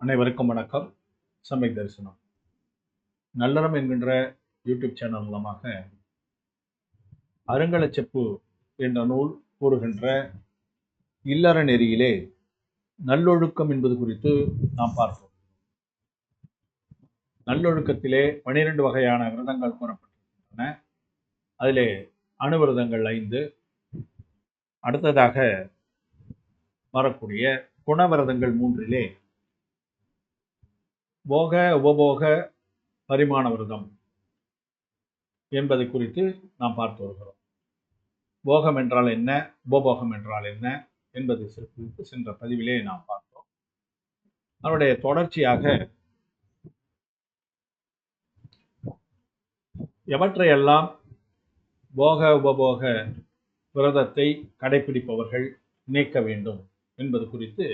அனைவருக்கும் வணக்கம். சமை தரிசனம். நல்லறம் என்கின்ற யூடியூப் சேனல் மூலமாக அருங்கலச்செப்பு என்ற நூல் கூறுகின்ற இல்லற நெறியிலே நல்லொழுக்கம் என்பது குறித்து நாம் பார்ப்போம். நல்லொழுக்கத்திலே பனிரெண்டு வகையான விரதங்கள் கூறப்பட்டிருக்கின்றன. அதிலே அணுவிரதங்கள் ஐந்து அடுத்ததாக வரக்கூடிய குணவிரதங்கள் மூன்றிலே போக உபபோக பரிமாண விரதம் என்பது குறித்து நாம் பார்த்து வருகிறோம். போகம் என்றால் என்ன? உபபோகம் என்றால் என்ன? என்பது குறித்து சென்ற பதிவிலே நாம் பார்த்தோம். அதனுடைய தொடர்ச்சியாக எவற்றையெல்லாம் போக உபபோக விரதத்தை கடைபிடிப்பவர்கள் நீக்க வேண்டும் என்பது குறித்து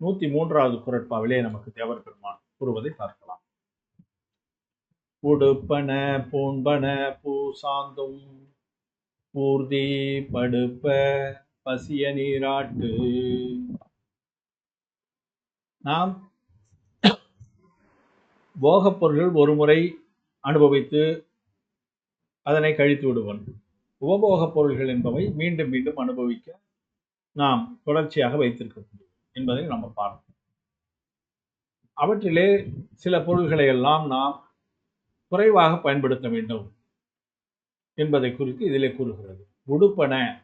நூத்தி மூன்றாவது குரட்பாவிலே நமக்கு தேவர் பெருமான் கூறுவதை பார்க்கலாம். உடுப்பன பூண்பன பூசாந்தும் பூர்த்தி படுப்ப பசிய நீராட்டு. நாம் போகப் பொருள்கள் ஒரு முறை அனுபவித்து அதனை கழித்து விடுவன் உபபோகப் பொருள்கள் என்பவை மீண்டும் மீண்டும் அனுபவிக்க நாம் தொடர்ச்சியாக வைத்திருக்க முடியும் என்பதை நம்ம பார்ப்போம் அவற்றிலே சில பொருள்களை எல்லாம் நாம் குறைவாக பயன்படுத்த வேண்டும் என்பதை குறித்து இதிலே கூறுகிறது. உடுப்பன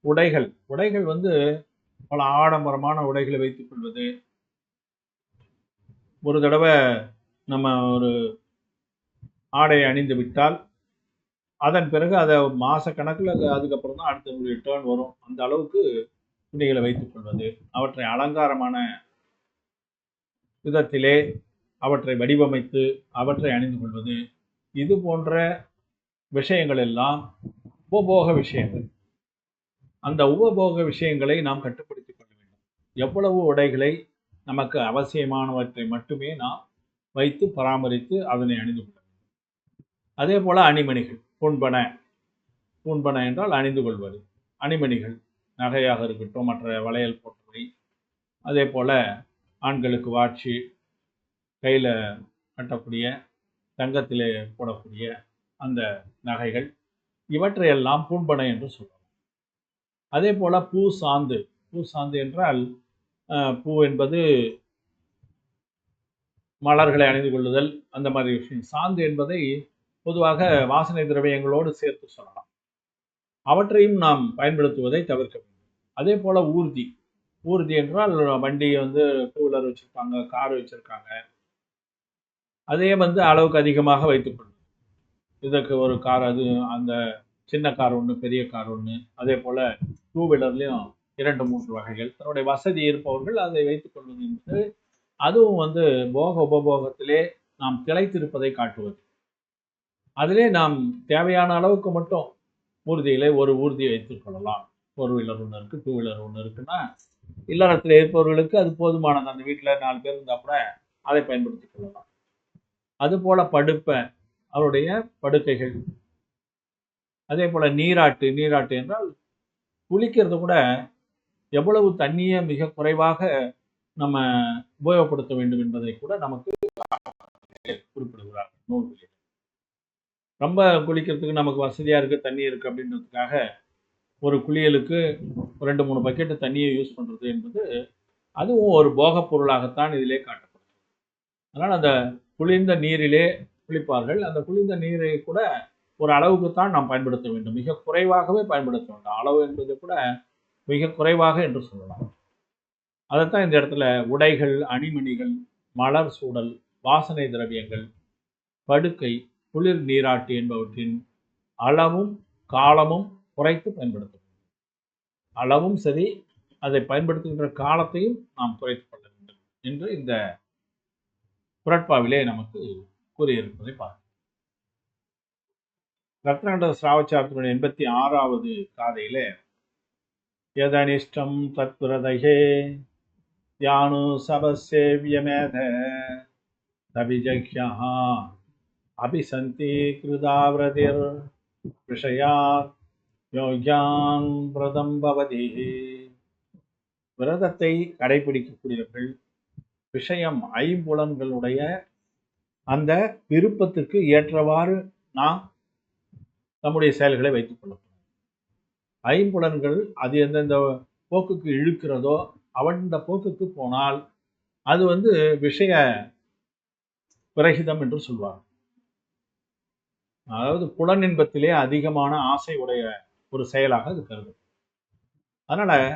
உடைகள். உடைகள் வந்து பல ஆடம்பரமான உடைகளை வைத்துக் கொள்வது. ஒரு தடவை நம்ம ஒரு ஆடை அணிந்து விட்டால் அதன் பிறகு அதை மாச கணக்கில் அதுக்கப்புறம் தான் அடுத்த டேர்ன் வரும். அந்த அளவுக்கு துணிகளை வைத்துக் கொள்வது. அவற்றை அலங்காரமான விதத்திலே அவற்றை வடிவமைத்து அவற்றை அணிந்து கொள்வது. இது போன்ற விஷயங்கள் எல்லாம் உபபோக விஷயங்கள். அந்த உபபோக விஷயங்களை நாம் கட்டுப்படுத்திக் கொள்ள வேண்டும். எவ்வளவு உடைகளை நமக்கு அவசியமானவற்றை மட்டுமே நாம் வைத்து பராமரித்து அதனை அணிந்து கொள்ள வேண்டும். அதே போல் அணிமணிகள் புண்பன. புண்பன என்றால் அணிந்து கொள்வது. அணிமணிகள் நகையாக இருக்கட்டும் மற்ற வளையல் போன்றவை. அதே போல் ஆண்களுக்கு வாட்சி கையில் கட்டக்கூடிய தங்கத்திலே போடக்கூடிய அந்த நகைகள் இவற்றையெல்லாம் பூண்பனை என்று சொல்லலாம் அதே போல் பூ சாந்து பூ சாந்து என்றால் பூ என்பது மலர்களை அணிந்து கொள்ளுதல் அந்த மாதிரி விஷயம். சாந்து என்பதை பொதுவாக வாசனை திரவியங்களோடு சேர்த்து சொல்லலாம். அவற்றையும் நாம் பயன்படுத்துவதை தவிர்க்க வேண்டும். அதே போல் ஊர்தி ஊர்தி என்றால் வண்டி வந்து டூ வீலர் வச்சிருக்காங்க கார் வச்சிருக்காங்க. அதே வந்து அளவுக்கு அதிகமாக வைத்துக்கொள்ளும். இதற்கு ஒரு கார் அது அந்த சின்ன கார் ஒன்று பெரிய கார் ஒன்று அதே போல டூ வீலர்லேயும் இரண்டு மூன்று வகைகள். தன்னுடைய வசதி இருப்பவர்கள் அதை வைத்துக்கொள்வது என்பது அதுவும் வந்து போக உபபோகத்திலே நாம் திளைத்திருப்பதை காட்டுவது. அதிலே நாம் தேவையான அளவுக்கு மட்டும் ஊர்தியிலே ஒரு ஊர்தியை வைத்துக் கொள்ளலாம். ஃபோர் வீலர் ஒன்று இருக்குது டூ வீலர் ஒன்று இருக்குன்னா இல்லறத்தில் இருப்பவர்களுக்கு அது போதுமானது. அந்த வீட்டில் நாலு பேர் இருந்தால் கூட அதை பயன்படுத்திக் கொள்ளலாம். அதுபோல படுப்பை அவருடைய படுக்கைகள். அதே போல நீராட்டு நீராட்டு என்றால் குளிக்கிறது கூட எவ்வளவு தண்ணியை மிக குறைவாக நம்ம உபயோகப்படுத்த வேண்டும் என்பதை கூட நமக்கு குறிப்பிடுகிறார். நூல்களில் ரொம்ப குளிக்கிறதுக்கு நமக்கு வசதியாக இருக்குது தண்ணி இருக்குது அப்படின்றதுக்காக ஒரு குளியலுக்கு ரெண்டு மூணு பக்கெட்டு தண்ணியை யூஸ் பண்ணுறது என்பது அதுவும் ஒரு போகப் பொருளாகத்தான் இதிலே காட்டப்படுது அதனால் அந்த குளிர்ந்த நீரிலே குளிப்பார்கள். அந்த குளிர்ந்த நீரை கூட ஒரு அளவுக்கு தான் நாம் பயன்படுத்த வேண்டும். மிக குறைவாகவே பயன்படுத்த வேண்டும். அளவு என்பது கூட மிக குறைவாக என்று சொல்லலாம். அதைத்தான் இந்த இடத்துல உடைகள் அணிமணிகள் மலர் சூடல் வாசனை திரவியங்கள் படுக்கை குளிர் நீராட்டு என்பவற்றின் அளவும் காலமும் குறைத்து பயன்படுத்த அளவும் சரி அதை பயன்படுத்துகின்ற காலத்தையும் நாம் குறைத்து கொள்ள வேண்டும் என்று இந்த குரட்பாவிலே நமக்கு கூறியிருப்பதை பார்க்கிறோம். ரத்னகண்ட சிராவச்சாரத்தினுடைய எண்பத்தி ஆறாவது காதையிலே யதனிஷ்டம் தத்விரதகே யானு சபசேவியமேத தபிஜக்யா அபிசந்தி கிருதாவிரதிர் விஷயாத் யோக்யான் விரதம் பவதி. விரதத்தை கடைபிடிக்கக்கூடியவர்கள் விஷயம் ஐம்புலன்களுடைய அந்த விருப்பத்துக்கு ஏற்றவாறு நாம் நம்முடைய செயல்களை வைத்துக் கொள்ளப்படும் ஐம்புலன்கள் அது எந்தெந்த போக்குக்கு இழுக்கிறதோ அவன் போக்குக்கு போனால் அது வந்து விஷய பிரகிதம் என்று சொல்வார் அதாவது புலனின்பத்திலே அதிகமான ஆசை உடைய ஒரு செயலாக அது கருதும் அதனால்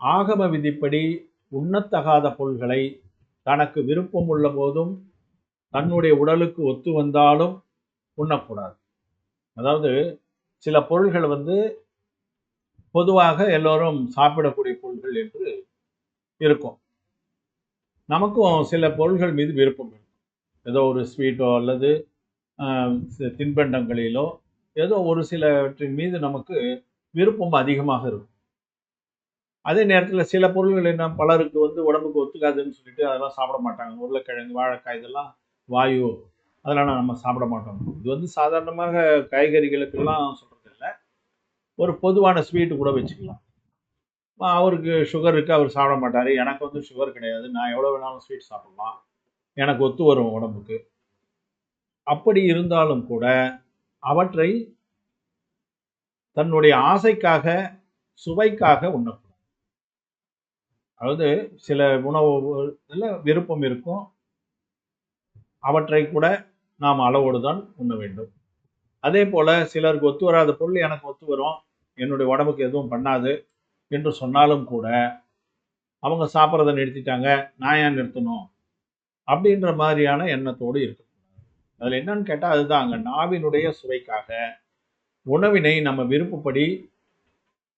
ஆகம விதிப்படி உண்ணத்தகாத பொருள்களை தனக்கு விருப்பம் உள்ள போதும் தன்னுடைய உடலுக்கு ஒத்து வந்தாலும் உண்ணக்கூடாது. அதாவது சில பொருள்கள் வந்து பொதுவாக எல்லோரும் சாப்பிடக்கூடிய பொருள்கள் என்று இருக்கும். நமக்கும் சில பொருள்கள் மீது விருப்பம் இருக்கும். ஏதோ ஒரு ஸ்வீட்டோ அல்லது தின்பண்டங்களிலோ ஏதோ ஒரு சிலவற்றின் மீது நமக்கு விருப்பம் அதிகமாக இருக்கும். அதே நேரத்தில் சில பொருள்கள் என்ன பலருக்கு வந்து உடம்புக்கு ஒத்துக்காதுன்னு சொல்லிட்டு அதெல்லாம் சாப்பிட மாட்டாங்க. உருளைக்கிழங்கு வாழைக்காய் இதெல்லாம் வாயு அதெல்லாம் நம்ம சாப்பிட மாட்டோம். இது வந்து சாதாரணமாக காய்கறிகளுக்கெல்லாம் சொல்கிறதில்ல ஒரு பொதுவான ஸ்வீட்டு கூட வச்சுக்கலாம். அவருக்கு சுகர் இருக்குது அவர் சாப்பிட மாட்டார். எனக்கு வந்து சுகர் கிடையாது. நான் எவ்வளோ வேணாலும் ஸ்வீட் சாப்பிடலாம். எனக்கு ஒத்து வரும் உடம்புக்கு. அப்படி இருந்தாலும் கூட அவற்றை தன்னுடைய ஆசைக்காக சுவைக்காக உண்ணக்கூடாது. அதாவது சில உணவு இதில் விருப்பம் இருக்கும். அவற்றை கூட நாம் அளவோடு தான் உண்ண வேண்டும். அதே போல சிலருக்கு ஒத்து வராத பொருள் எனக்கு ஒத்து வரும். என்னுடைய உடம்புக்கு எதுவும் பண்ணாது என்று சொன்னாலும் கூட அவங்க சாப்பிட்றத நிறுத்திட்டாங்க நான் ஏன் நிறுத்தணும்? அப்படின்ற மாதிரியான எண்ணத்தோடு இருக்கும் அதில் என்னன்னு கேட்டால் அதுதான். அங்கே நாவினுடைய சுவைக்காக உணவினை நம்ம விருப்பப்படி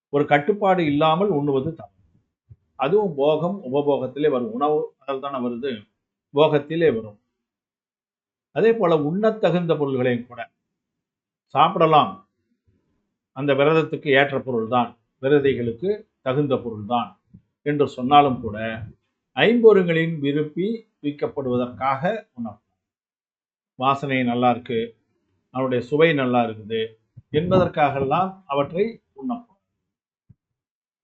ஒரு கட்டுப்பாடு இல்லாமல் உண்ணுவது தவறு. அதுவும் போகம் உபபோகத்திலே வரும். உணவு அதில் தானே வருது? போகத்திலே வரும். அதே போல உண்ணத்தகுந்த பொருள்களையும் கூட சாப்பிடலாம். அந்த விரதத்துக்கு ஏற்ற பொருள்தான். விரதிகளுக்கு தகுந்த பொருள்தான் என்று சொன்னாலும் கூட ஐம்பொருங்களின் விருப்பி விற்கப்படுவதற்காக உணவு வாசனை நல்லா இருக்கு அவருடைய சுவை நல்லா இருக்குது என்பதற்காகலாம் அவற்றை உண்ணப்படும்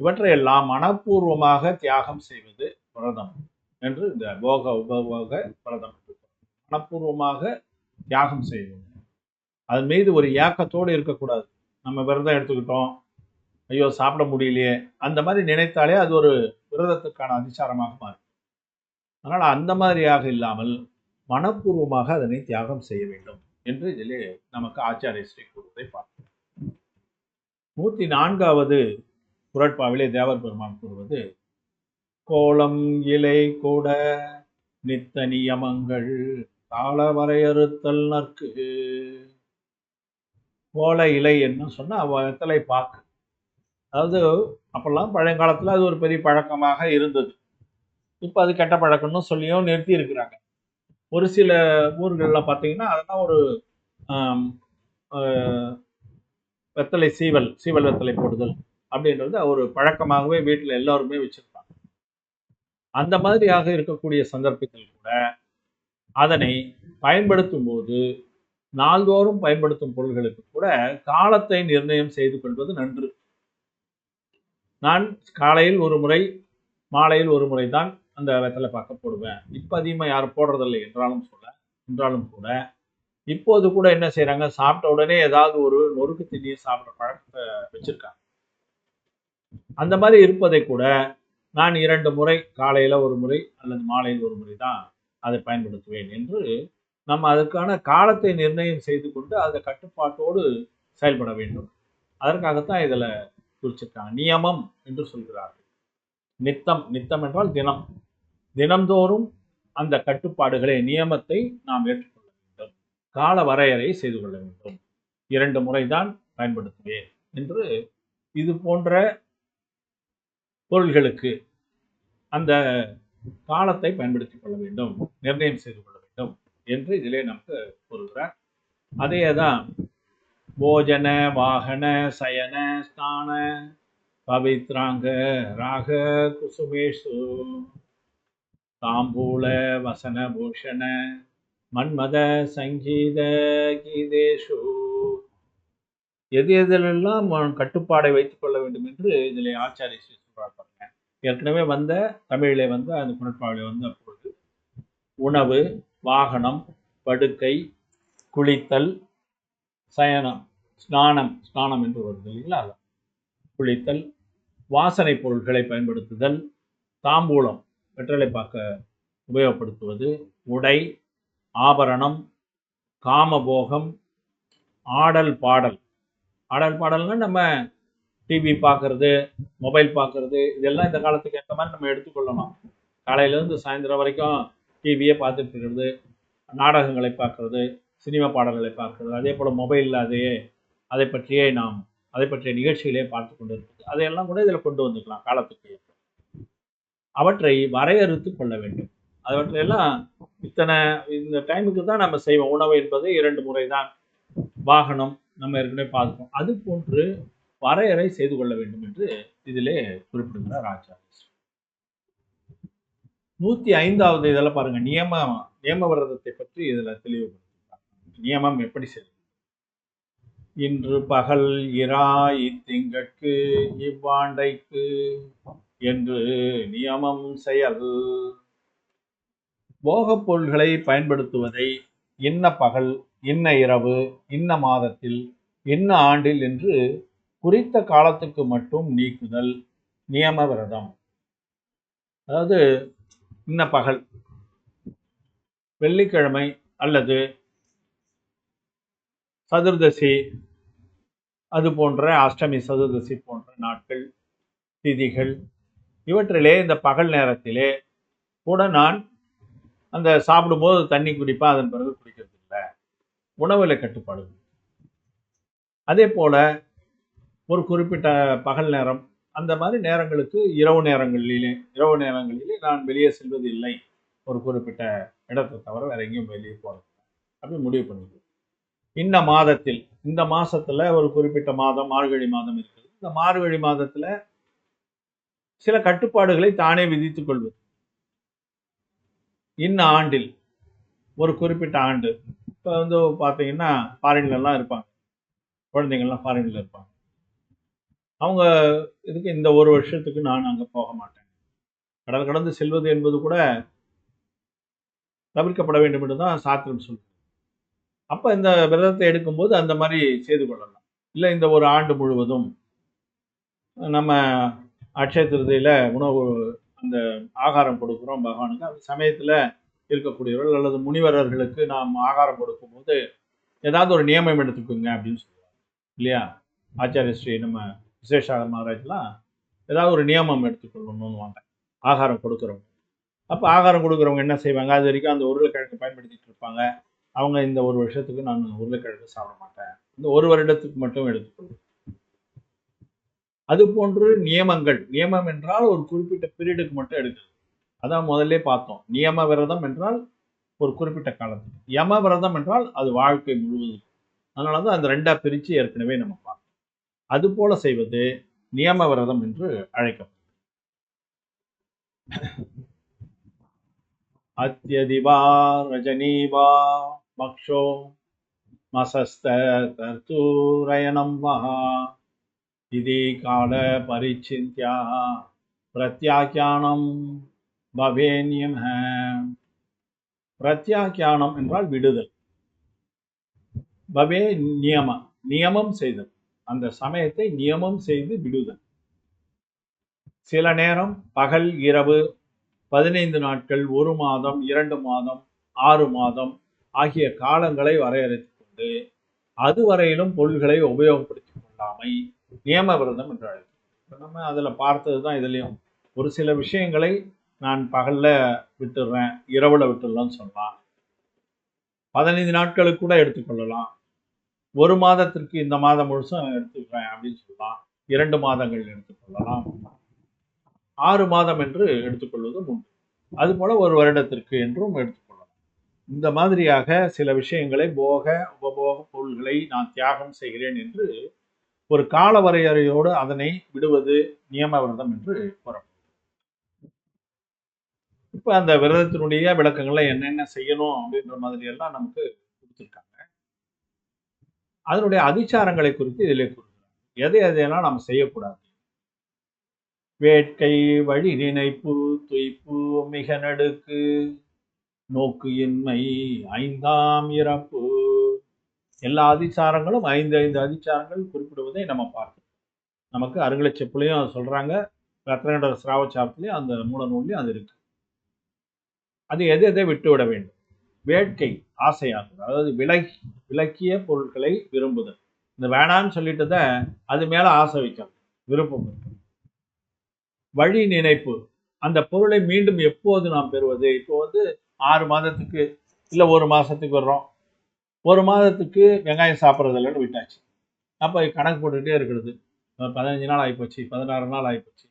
இவற்றை எல்லாம் மனப்பூர்வமாக தியாகம் செய்வது விரதம் என்று இந்த போக உபபோக விரதம் மனப்பூர்வமாக தியாகம் செய்வது. அதன் மீது ஒரு ஏக்கத்தோடு இருக்கக்கூடாது. நம்ம விரதம் எடுத்துக்கிட்டோம் ஐயோ சாப்பிட முடியலையே அந்த மாதிரி நினைத்தாலே அது ஒரு விரதத்துக்கான அதிசாரமாக மாறும். அதனால் அந்த மாதிரியாக இல்லாமல் மனப்பூர்வமாக அதனை தியாகம் செய்ய வேண்டும் என்று இதிலே நமக்கு ஆச்சாரிய ஸ்ரீ கூறுவதை பார்க்கிறோம் நூத்தி நான்காவது குரட்பாவிலே தேவர் பெருமான் கூறுவது கோலம் இலை கூட நித்த நியமங்கள் கால வரையறுத்தல் நற்கு. கோல இலை என்ன சொன்னா வெத்தலை பாக்கு. அதாவது அப்பெல்லாம் பழங்காலத்தில் அது ஒரு பெரிய பழக்கமாக இருந்தது. இப்போ அது கெட்ட பழக்கம்னு சொல்லியும் நிறுத்தி இருக்கிறாங்க. ஒரு சில ஊர்களில் பார்த்தீங்கன்னா அதெல்லாம் ஒரு ஆஹ், வெத்தலை சீவல் சீவல் வெத்தலை போடுதல் அப்படின்றது ஒரு பழக்கமாகவே வீட்டில் எல்லாருமே வச்சிருப்பாங்க. அந்த மாதிரியாக இருக்கக்கூடிய சந்தர்ப்பத்தில் கூட அதனை பயன்படுத்தும் போது நாள்தோறும் பயன்படுத்தும் பொருள்களுக்கு கூட காலத்தை நிர்ணயம் செய்து கொள்வது நன்று. நான் காலையில் ஒரு முறை மாலையில் ஒரு முறை தான் அந்த வெத்தலை பார்க்க போடுவேன் இப்போ அதிகமாக யாரும் போடுறதில்லை என்றாலும் சொல்ல என்றாலும் கூட. இப்போது கூட என்ன செய்கிறாங்க சாப்பிட்ட உடனே ஏதாவது ஒரு நொறுக்கு திண்ணியை சாப்பிட்ற பழக்கத்தை வச்சுருக்காங்க. அந்த மாதிரி இருப்பதை கூட நான் இரண்டு முறை காலையில ஒரு முறை அல்லது மாலையில் ஒரு முறை தான் அதை பயன்படுத்துவேன் என்று நம்ம அதுக்கான காலத்தை நிர்ணயம் செய்து கொண்டு அதை கட்டுப்பாட்டோடு செயல்பட வேண்டும். அதற்காகத்தான் இதுல குறிச்சிருக்காங்க. நியமம் என்று சொல்கிறார்கள். நித்தம் நித்தம் என்றால் தினம். தினம்தோறும் அந்த கட்டுப்பாடுகளை நியமத்தை நாம் ஏற்றுக்கொள்ள வேண்டும். கால வரையறை செய்து கொள்ள வேண்டும். இரண்டு முறைதான் பயன்படுத்துவேன் என்று இது போன்ற பொருள்களுக்கு அந்த காலத்தை பயன்படுத்திக் கொள்ள வேண்டும் நிர்ணயம் செய்து கொள்ள வேண்டும் என்று இதிலே நமக்கு கூறுகிறார். அதே தான் போஜன வாகன சயன ஸ்நான பவித்ராங்க ராக குசுமேஷு தாம்பூல வசன பூஷண மன்மத சங்கீத கீதேஷு எது எதிலெல்லாம் கட்டுப்பாடை வைத்துக் கொள்ள வேண்டும் என்று இதில் ஆச்சாரிய ஸ்ரீ சொல்றார் பாருங்க ஏற்கனவே வந்த தமிழிலே வந்த அந்த குணப்பாவிலே வந்த பொழுது உணவு வாகனம் படுக்கை குளித்தல் சயனம் ஸ்நானம் ஸ்நானம் என்று வருது இல்லைங்களா அது. குளித்தல் வாசனை பொருட்களை பயன்படுத்துதல் தாம்பூலம் கற்றலை பார்க்க உபயோகப்படுத்துவது உடை ஆபரணம் காமபோகம் ஆடல் பாடல். ஆடல் பாடல்னால் நம்ம டிவி பார்க்குறது மொபைல் பார்க்குறது இதெல்லாம் இந்த காலத்துக்கு ஏற்ற மாதிரி நம்ம எடுத்துக்கொள்ளணும் காலையிலேருந்து சாயந்தரம் வரைக்கும் டிவியே பார்த்துட்டு இருக்கிறது நாடகங்களை பார்க்குறது சினிமா பாடல்களை பார்க்குறது அதே போல் மொபைலில் அதையே அதை பற்றியே நாம் அதை பற்றிய நிகழ்ச்சிகளே பார்த்து கொண்டு இருக்குது அதையெல்லாம் கூட இதில் கொண்டு வந்துக்கலாம் காலத்துக்கு. அவற்றை வரையறுத்து கொள்ள வேண்டும். அவற்றையெல்லாம் இத்தனை இந்த டைமுக்கு தான் நம்ம செய்வோம். உணவு என்பது இரண்டு முறை தான் வாகனம் நம்ம ஏற்கனவே பார்த்துக்கோம் அது போன்று வரையறை செய்து கொள்ள வேண்டும் என்று இதிலே குறிப்பிடுகிறார் ராஜா நூத்தி ஐந்தாவது இதில் பாருங்க. நியம நியம விரதத்தை பற்றி இதுல தெளிவுபடுத்திருக்காங்க நியமம் எப்படி செய்யும் இன்று பகல் இரா திங்கட்கு இவ்வாண்டைக்கு என்று நியமம் செயல். போகப் பொருள்களை பயன்படுத்துவதை இன்ன பகல் இன்ன இரவு இன்ன மாதத்தில் இன்ன ஆண்டில் என்று குறித்த காலத்துக்கு மட்டும் நீக்குதல் நியம விரதம். அதாவது இன்ன பகல் வெள்ளிக்கிழமை அல்லது சதுர்தசி அது போன்ற அஷ்டமி சதுர்தசி போன்ற நாட்கள் திதிகள் இவற்றிலே இந்த பகல் நேரத்திலே கூட நான் அந்த சாப்பிடும்போது தண்ணி குடிப்பேன் அதன் பிறகு குடிக்கிறது இல்லை உணவில் கட்டுப்பாடு அதே போல ஒரு குறிப்பிட்ட பகல் நேரம் அந்த மாதிரி நேரங்களுக்கு இரவு நேரங்களிலே இரவு நேரங்களிலே நான் வெளியே செல்வது இல்லை ஒரு குறிப்பிட்ட இடத்தை தவிர வேற எங்கேயும் வெளியே போகிறது அப்படி முடிவு பண்ணுது இந்த மாதத்தில் இந்த மாதத்தில் ஒரு குறிப்பிட்ட மாதம் மார்கழி மாதம் இருக்குது இந்த மார்கழி மாதத்தில் சில கட்டுப்பாடுகளை தானே விதித்துக் கொள்வது. இன்ன ஆண்டில் ஒரு குறிப்பிட்ட ஆண்டு இப்போ வந்து பார்த்தீங்கன்னா ஃபாரின்லலாம் இருப்பாங்க. குழந்தைங்கள்லாம் ஃபாரின்ல இருப்பாங்க. அவங்க இதுக்கு இந்த ஒரு வருஷத்துக்கு நான் அங்கே போக மாட்டேன். கடல் கடந்து செல்வது என்பது கூட தவிர்க்கப்பட வேண்டும் என்று தான் சாத்திரம் சொல்லுது. அப்போ இந்த விரதத்தை எடுக்கும்போது அந்த மாதிரி செய்து கொள்ளலாம். இல்லை இந்த ஒரு ஆண்டு முழுவதும் நம்ம அட்சய திருதியில் உணவு அந்த ஆகாரம் கொடுக்குறோம் பகவானுக்கு. அந்த சமயத்தில் இருக்கக்கூடியவர்கள் அல்லது முனிவரர்களுக்கு நாம் ஆகாரம் கொடுக்கும்போது ஏதாவது ஒரு நியமம் எடுத்துக்கோங்க அப்படின்னு சொல்லுவாங்க. இல்லையா? ஆச்சாரிய ஸ்ரீ நம்ம விசேஷாகர் மகாராஜ்லாம் ஏதாவது ஒரு நியமம் எடுத்துக்கொள்ளணும்னு வாங்க ஆகாரம் கொடுக்குறவங்க. அப்போ ஆகாரம் கொடுக்குறவங்க என்ன செய்வாங்க? அது வரைக்கும் அந்த உருளைக்கிழங்கு பயன்படுத்திட்டு இருப்பாங்க. அவங்க இந்த ஒரு வருஷத்துக்கு நான் உருளைக்கிழங்கு சாப்பிட மாட்டேன். இந்த ஒரு வருடத்துக்கு மட்டும் எடுத்துக்கொள்ளும் அது போன்று நியமங்கள். நியமம் என்றால் ஒரு குறிப்பிட்ட பீரியடுக்கு மட்டும் எடுக்கிறது. அதான் முதல்ல பார்த்தோம். நியம விரதம் என்றால் ஒரு குறிப்பிட்ட காலத்துக்கு. யம விரதம் என்றால் அது வாழ்க்கை முழுவதும். அதனால தான் அந்த ரெண்டா பிரித்து ஏற்கனவே நம்ம பார்த்தோம். அது போல செய்வது நியம விரதம் என்று அழைக்கப்படும். அத்தியதிவா ரஜனீவா மக்ஷோ மசஸ்த வா மகா கால பிரத்யாக்கியானம் பவேன்யம் பிரத்யாக்கியானம் என்றால் விடுதல். பவே நியம நியமம் செய்தல். அந்த சமயத்தை நியமம் செய்து விடுதல். சில நேரம் பகல் இரவு பதினைந்து நாட்கள் ஒரு மாதம் இரண்டு மாதம் ஆறு மாதம் ஆகிய காலங்களை வரையறுத்து கொண்டு அதுவரையிலும் பொருள்களை உபயோகப்படுத்திக் கொள்ளாமை நியம விரதம் என்று அழைக்கும் நம்ம அதில் பார்த்தது தான் இதுலேயும். ஒரு சில விஷயங்களை நான் பகலில் விட்டுடுறேன் இரவில் விட்டுடலாம்னு சொல்லலாம் பதினைந்து நாட்களுக்கு கூட எடுத்துக்கொள்ளலாம். ஒரு மாதத்திற்கு இந்த மாதம் முழுசும் எடுத்துக்கிறேன் அப்படின்னு சொல்லலாம் இரண்டு மாதங்கள் எடுத்துக்கொள்ளலாம். ஆறு மாதம் என்று எடுத்துக்கொள்வதும் உண்டு. அதுபோல ஒரு வருடத்திற்கு என்றும் எடுத்துக்கொள்ளலாம். இந்த மாதிரியாக சில விஷயங்களை போக உபபோக பொருள்களை நான் தியாகம் செய்கிறேன் என்று ஒரு கால வரையறையோடு அதனை விடுவது நியம விரதம் என்று கூறப்படும் இப்ப அந்த விரதத்தினுடைய விளக்கங்களை என்னென்ன செய்யணும் அப்படின்ற மாதிரி எல்லாம் நமக்கு கொடுத்துருக்காங்க. அதனுடைய அதிச்சாரங்களை குறித்து இதில் கூறுகிறார் எதை எதையெல்லாம் நம்ம செய்யக்கூடாது? வேட்கை வழி நினைப்பு துய்ப்பு மிக நடுக்கு நோக்கு இன்மை ஐந்தாம் இறப்பு எல்லா அதிச்சாரங்களும் ஐந்து ஐந்து அதிச்சாரங்கள் குறிப்பிடுவதை நம்ம பார்க்கணும். நமக்கு அருங்கலை செப்புலையும் அதை சொல்கிறாங்க ரத்னகண்டர சிராவச்சாரத்துலேயும் அந்த மூல நூல்லையும் அது இருக்கு. அது எதை எதை விட்டு விட வேண்டும்? வேட்கை ஆசையாகுது அதாவது விலகி விலக்கிய பொருட்களை விரும்புதல். இந்த வேணான்னு சொல்லிட்டத அது மேல ஆசை வைக்கிறது விருப்பம் வழி நினைப்பு. அந்த பொருளை மீண்டும் எப்போது நாம் பெறுவது? இப்போ வந்து ஆறு மாதத்துக்கு இல்லை ஒரு மாசத்துக்கு வர்றோம். ஒரு மாதத்துக்கு வெங்காயம் சாப்பிட்றது இல்லைன்னு விட்டாச்சு. அப்போ கணக்கு போட்டுகிட்டே இருக்கிறது. பதினஞ்சு நாள் ஆகிப்போச்சு பதினாறு நாள் ஆகிப்போச்சு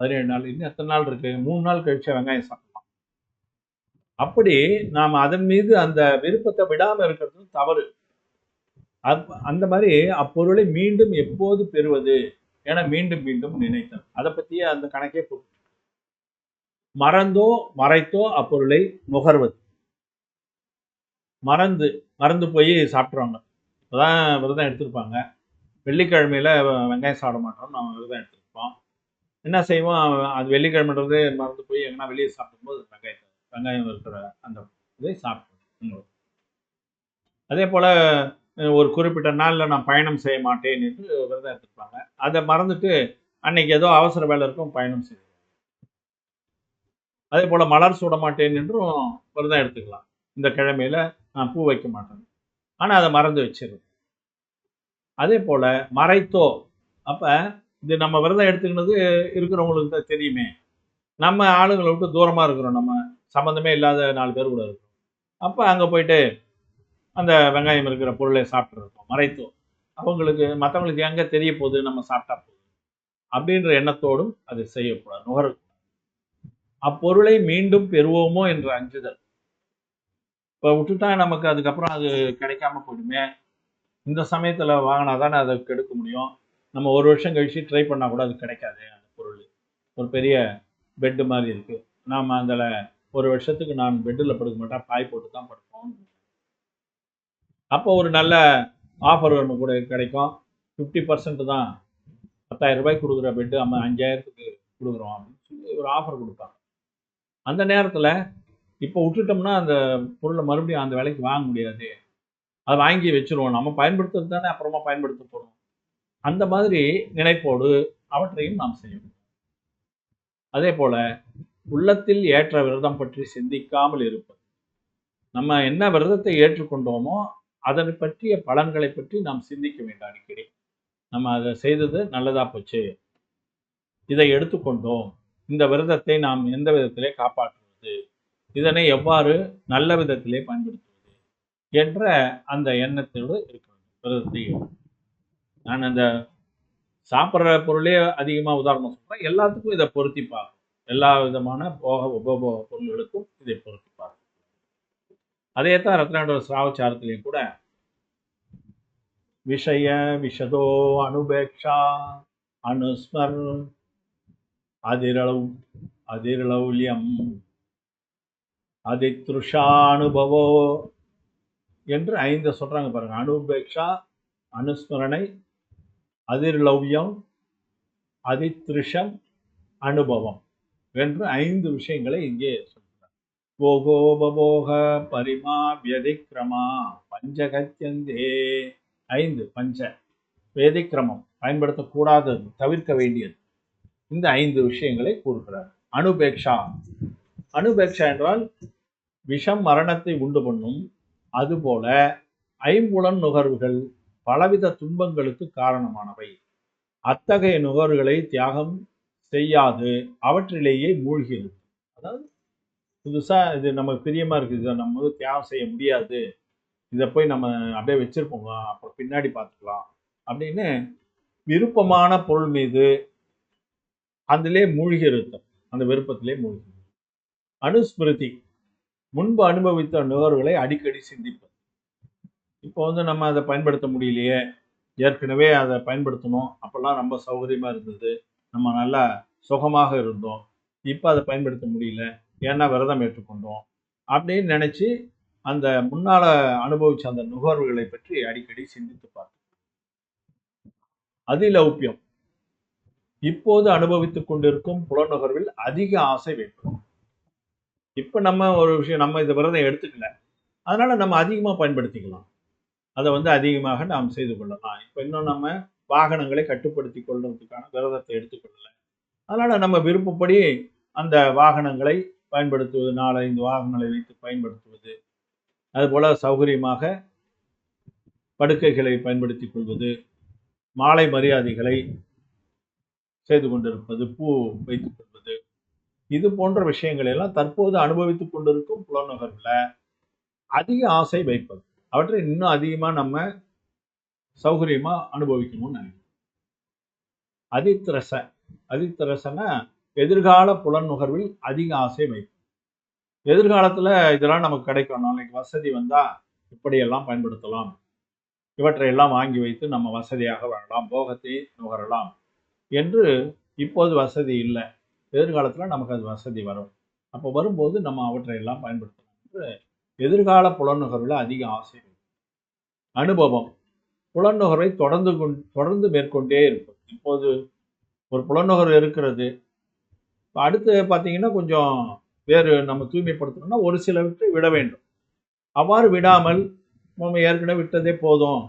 பதினேழு நாள் இன்னும் எத்தனை நாள் இருக்கு? மூணு நாள் கழிச்சு வெங்காயம் சாப்பிடலாம். அப்படி நாம் அதன் மீது அந்த விருப்பத்தை விடாமல் இருக்கிறது தவறு. அந்த மாதிரி அப்பொருளை மீண்டும் எப்போது பெறுவது என மீண்டும் மீண்டும் நினைத்தல் அதை பற்றியே அந்த கணக்கே போட்டு. மறந்தோ மறைத்தோ அப்பொருளை நுகர்வது. மறந்து மறந்து போய் சாப்பிட்ருவாங்க இப்போதான் விரதம் எடுத்திருப்பாங்க. வெள்ளிக்கிழமையில வெங்காயம் சாப்பிட மாட்டோம் நம்ம விரதம் எடுத்திருப்போம் என்ன செய்வோம் அது வெள்ளிக்கிழமைன்றது மறந்து போய் எங்கன்னா வெளியே சாப்பிடும்போது வெங்காயத்தை வெங்காயம் இருக்கிற அந்த இதை சாப்பிடுவோம் அதே போல் ஒரு குறிப்பிட்ட நாளில் நான் பயணம் செய்ய மாட்டேன் என்று விரதம் எடுத்துருப்பாங்க. அதை மறந்துட்டு அன்னைக்கு ஏதோ அவசர வேலை இருக்கும் பயணம் செய்வாங்க அதே போல் மலர் சூட மாட்டேன் என்றும் விரதம் எடுத்துக்கலாம். இந்த கிழமையில நான் பூ வைக்க மாட்டேன். ஆனால் அதை மறந்து வச்சிருவேன். அதே போல மறைத்தோ அப்போ இது நம்ம விரதம் எடுத்துக்கினது இருக்கிறவங்களுக்கு தான் தெரியுமே. நம்ம ஆளுங்களை விட்டு தூரமாக இருக்கிறோம். நம்ம சம்மந்தமே இல்லாத நாலு பேர் கூட இருக்கிறோம். அப்போ அங்கே போயிட்டு அந்த வெங்காயம் இருக்கிற பொருளை சாப்பிட்ருக்கோம் மறைத்தோ அவங்களுக்கு மற்றவங்களுக்கு எங்கே தெரிய போகுது? நம்ம சாப்பிட்டா போகுது அப்படின்ற எண்ணத்தோடும் அதை செய்யக்கூடாது. நுகரக்கூடாது. அப்பொருளை மீண்டும் பெறுவோமோ என்ற அஞ்சுதல். இப்போ விட்டுட்டா நமக்கு அதுக்கப்புறம் அது கிடைக்காம போயிடுமே. இந்த சமயத்தில் வாங்கினா தானே அதை கெடுக்க முடியும். நம்ம ஒரு வருஷம் கழிச்சு ட்ரை பண்ணால் கூட அது கிடைக்காது அந்த பொருள். ஒரு பெரிய பெட்டு மாதிரி இருக்குது நாம் அதில் ஒரு வருஷத்துக்கு நான் பெட்டில் படுக்க மாட்டேன் பாய் போட்டு தான் படுப்போம். அப்போ ஒரு நல்ல ஆஃபர் நம்ம கூட கிடைக்கும். ஃபிஃப்டி பர்சன்ட் தான் பத்தாயிரம் ரூபாய் கொடுக்குற பெட்டு நம்ம அஞ்சாயிரத்துக்கு கொடுக்குறோம் அப்படின்னு சொல்லி ஒரு ஆஃபர் கொடுப்பாங்க. அந்த நேரத்தில் இப்போ விட்டுட்டோம்னா அந்த பொருளை மறுபடியும் அந்த விலைக்கு வாங்க முடியாது. அதை வாங்கி வச்சிருவோம். நம்ம பயன்படுத்துறது தானே அப்புறமா பயன்படுத்த போகிறோம் அந்த மாதிரி நினைப்போடு அவற்றையும் நாம் செய்யணும். அதே போல உள்ளத்தில் ஏற்ற விரதம் பற்றி சிந்திக்காமல் இருப்பது. நம்ம என்ன விரதத்தை ஏற்றுக்கொண்டோமோ அதனை பற்றிய பலன்களை பற்றி நாம் சிந்திக்க வேண்டும் அடிக்கடி. நம்ம அதை செய்தது நல்லதா போச்சு. இதை எடுத்துக்கொண்டோம். இந்த விரதத்தை நாம் எந்த விதத்திலே காப்பாற்றோம் இதனை எவ்வாறு நல்ல விதத்திலே பயன்படுத்துவது என்ற அந்த எண்ணத்தோடு இருக்க வேண்டும். நான் அந்த சாப்பிட்ற பொருளே அதிகமாக உதாரணம் சொல்கிறேன் எல்லாத்துக்கும் இதை பொருத்தி எல்லா விதமான போக உபபோக பொருள்களுக்கும் இதை பொருத்தி பார்க்கணும். அதே தான் ரத்னாண்டோட சிராவச்சாரத்திலையும் கூட விஷய விஷதோ அனுபேக்ஷா அனுஸ்மர் அதிரளவு அதிரளவுலியம் அதித்ருஷானுபவோ என்று ஐந்து சொல்கிறாங்க பாருங்க. அனுபேக்ஷா அனுஸ்மரணை அதிர்லவ்யம் அதித்ருஷம் அனுபவம் என்று ஐந்து விஷயங்களை இங்கே சொல்கிறார் போகோபபோக பரிமா வியதிக்கிரமா பஞ்சகத்தியந்தே ஐந்து பஞ்ச வேதிக்கிரமம் பயன்படுத்தக்கூடாதது தவிர்க்க வேண்டியது. இந்த ஐந்து விஷயங்களை கூறுகிறார். அனுபேக்ஷா அனுபேக்ஷா என்றால் விஷம் மரணத்தை உண்டு பண்ணும். அதுபோல ஐம்புலன் நுகர்வுகள் பலவித துன்பங்களுக்கு காரணமானவை. அத்தகைய நுகர்வுகளை தியாகம் செய்யாது. அவற்றிலேயே மூழ்கிறது. அதாவது புதுசாக இது நமக்கு பிரியமாக இருக்குது. இதை நம்ம வந்து தியாகம் செய்ய முடியாது. இதை போய் நம்ம அப்படியே வச்சுருப்போங்க அப்புறம் பின்னாடி பார்த்துக்கலாம் அப்படின்னு விருப்பமான பொருள் மீது அதிலே மூழ்கி இருத்தம் அந்த விருப்பத்திலே மூழ்கி அனுஸ்மிருதி முன்பு அனுபவித்த நுகர்வுகளை அடிக்கடி சிந்திப்பது. இப்போ வந்து நம்ம அதை பயன்படுத்த முடியலையே ஏற்கனவே அதை பயன்படுத்தணும் அப்போல்லாம் ரொம்ப சௌகரியமாக இருந்தது நம்ம நல்லா சுகமாக இருந்தோம் இப்போ அதை பயன்படுத்த முடியல ஏன்னா விரதம் ஏற்றுக்கொண்டோம் அப்படின்னு நினச்சி அந்த முன்னால் அனுபவித்த அந்த நுகர்வுகளை பற்றி அடிக்கடி சிந்தித்து பார்த்தோம் அதிலௌப்பியம். இப்போது அனுபவித்துக் கொண்டிருக்கும் புலநுகர்வில் அதிக ஆசை வைப்போம் இப்போ நம்ம ஒரு விஷயம் நம்ம இந்த விரதம் எடுத்துக்கல. அதனால் நம்ம அதிகமாக பயன்படுத்திக்கலாம். அதை வந்து அதிகமாக நாம் செய்து கொள்ளலாம். இப்போ இன்னும் நம்ம வாகனங்களை கட்டுப்படுத்தி கொள்றதுக்கான விரதத்தை எடுத்துக்கொள்ளலை அதனால் நம்ம விருப்பப்படி அந்த வாகனங்களை பயன்படுத்துவது நாலஞ்சு வாகனங்களை வைத்து பயன்படுத்துவது. அதுபோல் சௌகரியமாக படுக்கைகளை பயன்படுத்தி கொள்வது மாலை மரியாதைகளை செய்து கொண்டிருப்பது பூ வைத்துக் கொள்வது. இது போன்ற விஷயங்களை எல்லாம் தற்போது அனுபவித்துக் கொண்டிருக்கும் புலநுகர்வுல அதிக ஆசை வைப்பது. அவற்றை இன்னும் அதிகமா நம்ம சௌகரியமா அனுபவிக்கணும்னு நினைக்கிறோம் அதித்திரச அதித்திரசனா எதிர்கால புலநுகர்வில் அதிக ஆசை வைப்பது. எதிர்காலத்துல இதெல்லாம் நமக்கு கிடைக்கும். நாளைக்கு வசதி வந்தா இப்படியெல்லாம் பயன்படுத்தலாம். இவற்றையெல்லாம் வாங்கி வைத்து நம்ம வசதியாக வாழலாம். போகத்தை நுகரலாம் என்று இப்போது வசதி இல்லை. எதிர்காலத்தில் நமக்கு அது வசதி வரும். அப்போ வரும்போது நம்ம அவற்றை எல்லாம் பயன்படுத்தணும் எதிர்கால புலநுகர்வில் அதிக ஆசை அனுபவம். புலநுகர்வை தொடர்ந்து கொண் தொடர்ந்து மேற்கொண்டே இருக்கும். இப்போது ஒரு புலநுகர்வு இருக்கிறது. அடுத்து பார்த்தீங்கன்னா கொஞ்சம் வேறு நம்ம தூய்மைப்படுத்தணும்னா ஒரு சிலவற்றை விட வேண்டும். அவ்வாறு விடாமல் நம்ம ஏற்கனவே விட்டதே போதும்.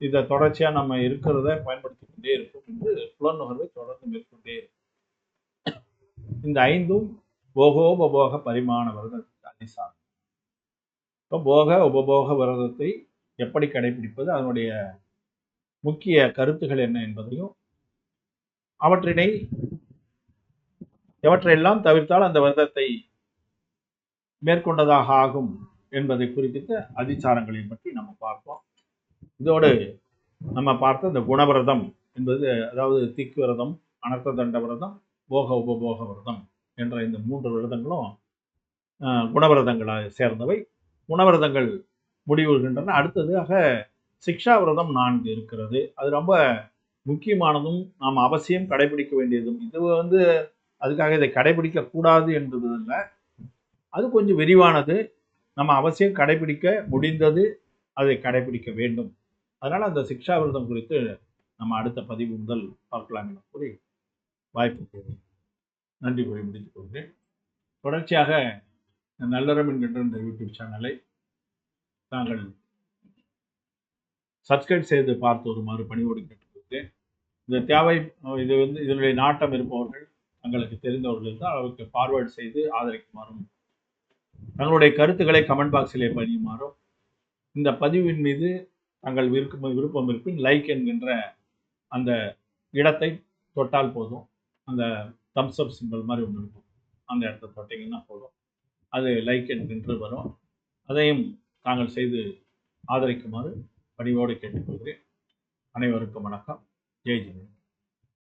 இதை தொடர்ச்சியாக நம்ம இருக்கிறத பயன்படுத்தி கொண்டே இருக்கும் என்று புலநுகர்வை தொடர்ந்து மேற்கொண்டே இருக்கும் இந்த ஐந்தும் போகோபபோக பரிமாண விரதத்துக்கு அதிசாரம் இப்போ போக உபபோக விரதத்தை எப்படி கடைபிடிப்பது அதனுடைய முக்கிய கருத்துகள் என்ன என்பதையும் அவற்றினை எவற்றையெல்லாம் தவிர்த்தால் அந்த விரதத்தை மேற்கொண்டதாக ஆகும் என்பதை குறிப்பிட்ட அதிச்சாரங்களை பற்றி நம்ம பார்ப்போம். இதோடு நம்ம பார்த்த இந்த குணவிரதம் என்பது அதாவது திக்கு விரதம் அனர்த்த தண்ட விரதம் போக உபபோக விரதம் என்ற இந்த மூன்று விரதங்களும் குணவிரதங்களாக சேர்ந்தவை. குணவிரதங்கள் முடிவுகின்றன. அடுத்ததாக சிக்ஷா விரதம் நான்கு இருக்கிறது. அது ரொம்ப முக்கியமானதும் நாம் அவசியம் கடைபிடிக்க வேண்டியதும். இது வந்து அதுக்காக இதை கடைபிடிக்க கூடாது என்பது இல்லை அது கொஞ்சம் விரிவானது. நம்ம அவசியம் கடைபிடிக்க முடிந்தது அதை கடைபிடிக்க வேண்டும். அதனால் அந்த சிக்ஷா விரதம் குறித்து நம்ம அடுத்த பதிவு முதல் பார்க்கலாம் என கூறி வாய்ப்பு நன்றி கூறி முடித்துக் கொள்கிறேன். தொடர்ச்சியாக நல்லறம் என்கின்ற இந்த யூடியூப் சேனலை தாங்கள் சப்ஸ்கிரைப் செய்து பார்த்து வருமாறு பணிவோடு கேட்டுக்கொள்கிறேன் இந்த தேவை இது வந்து இதனுடைய நாட்டம் இருப்பவர்கள் தங்களுக்கு தெரிந்தவர்கள் இருந்தால் அவருக்கு ஃபார்வேர்டு செய்து ஆதரிக்குமாறும் தங்களுடைய கருத்துக்களை கமெண்ட் பாக்ஸிலே பதியுமாறும் இந்த பதிவின் மீது தங்கள் விருப்பம் விருப்பம் இருப்பின் லைக் என்கின்ற அந்த இடத்தை தொட்டால் போதும். அந்த தம்ஸ் அப் சிம்பிள் மாதிரி ஒன்று இருக்கும். அந்த இடத்த தொட்டிங்கன்னா போதும். அது லைக் என்கின்ற வரும். அதையும் தாங்கள் செய்து ஆதரிக்குமாறு பணிவோடு கேட்டுக்கொள்கிறேன். அனைவருக்கும் வணக்கம். ஜெய் ஜெய்